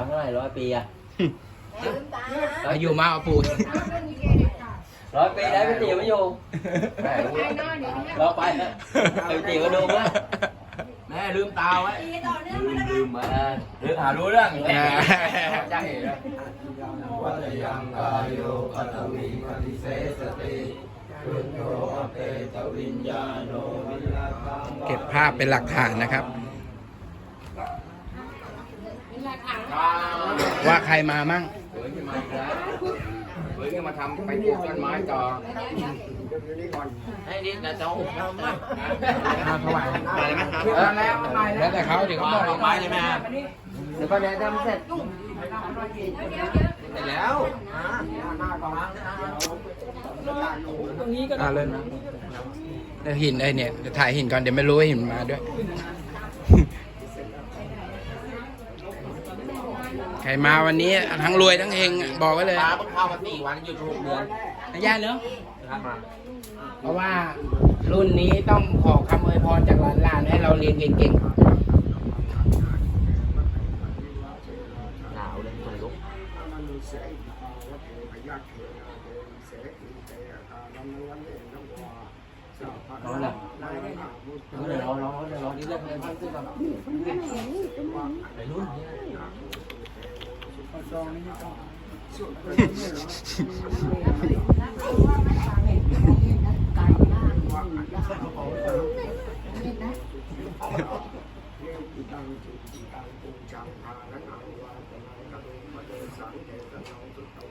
เอาเท่าไหร่ร้อยปีอะอายุมากเอาปูร้อยปีได้พี่ติ๋วไม่อยู่แหมเราไปเถอะพี่ติ๋วก็ดูว่าแม่ลืมตาไว้ลืมลืมมาเรื่องหารู้เรื่องอ่าใช่แล้ววัตยังกายโยปัตวิปฏิเสสติรุโยอเปตวิญญาโนวิลาคังเก็บภาพเป็นหลักฐานนะครับ ว่าใครมามั่งเฮ้ยมาอีกแล้วเฮ้ยมาทำไปปลูกต้นไม้ต่อให้นิดนะเจ้าข้าวถวายไปไหมครับเออแล้วไปแล้วแต่เขาเดี๋ยวเขาบอกดอกไม้เลยแม่เดี๋ยวก็เดี๋ยวทำเสร็จเสร็จแล้วอ่าเลยเดี๋ยวหินไอ้เนี่ยเดี๋ยวถ่ายหินก่อนเดี๋ยวไม่รู้ว่าหินมาด้วย ใครมาวันนี้ทั้งรวยทั้งเฮงอะบอกไว้เลยปลาเพิ่งเข้ามาสี่วันหยุดหกเดือนนะย่าเนาะเพราะว่ารุ่นนี้ต้องขอคำอวยพรจากหลานๆให้เราเรียนเก่งหนาวเลยคนลุกร้อนแล้วเดี๋ยวรอรอเดี๋ยวรอนี่เรื่องอะไรบ้างขึ้นก่อนไปรุ่นเนี่ยๆ อ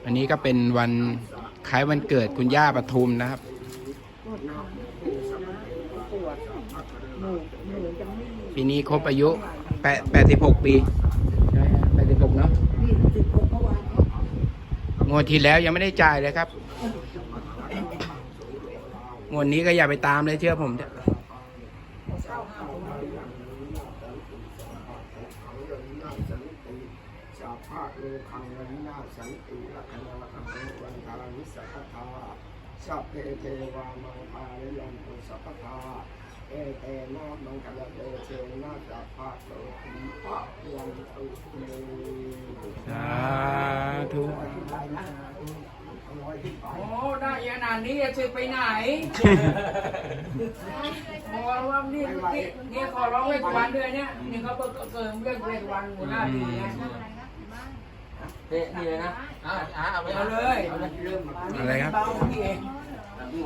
ันนี้ก็เป็นวันคล้ายวันเกิดคุณย่าปทุมนะครับปีนี้ครบอายุแปดแปดสิบหกปีใช่แปดสิบหกเนาะ งวดที่แล้วยังไม่ได้จ่ายเลยครับ งวดนี้ก็อย่าไปตามเลยเชื่อผมเถอะสาภาโลคังวินาสันติลักขณะอังวันตานิสัพพาสัพเพเทวามังคาริยันตุสัพพาเอเตนะมังกลเตเชนะสัพพะโลกีปะยังตุสาธุ โอ้ได้ขนาดนี้จะซื้อไปไหนขอร้องนี่นี่นี่ขอร้องเวทวันด้วยเนี่ยนี่เขาเปิดเกินเรื่องเวทวันหัวหน้าดีนะนี่นี่เลยนะอ่าอ่าเอาไปเอาเลยอะไรครับเบาพี่เอง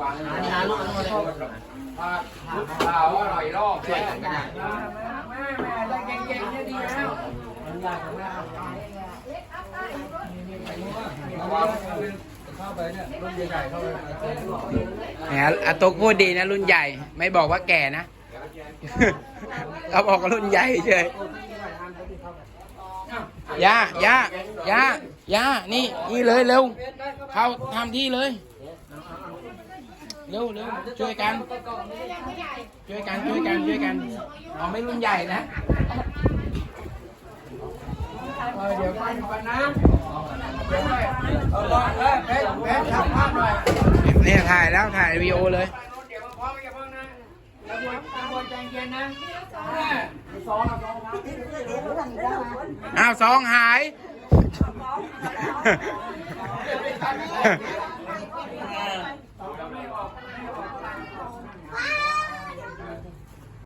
วางอันนี้อ่าลูกอันนี้ลูกข่าวอร่อยรอบแม่แม่แม่ได้เก่งๆเนี่ยดีแล้ว แหมอาตุกพูดดีนะรุ่นใหญ่ ไม่บอกว่าแก่นะเขาบอกว่ารุ่นใหญ่เฉยย่าย่าย่าย่านี่นี่เลยเร็วเข้าทำที่เลยเร็วเร็วช่วยกัน ช่วยกันช่วยกันช่วยกันเอาไม่รุ่นใหญ่นะเออเดี๋ยวไปก่อนนะเดี๋ยวไปเออเออเพชรเพชรทำภาพหน่อย เนี่ย ถ่ายแล้วถ่ายวีโอเลยเดี๋ยวมาพร้อมอย่าเพิ่งนะแล้วบวยแล้วบวยใจเย็นนะอ้าวสองหาย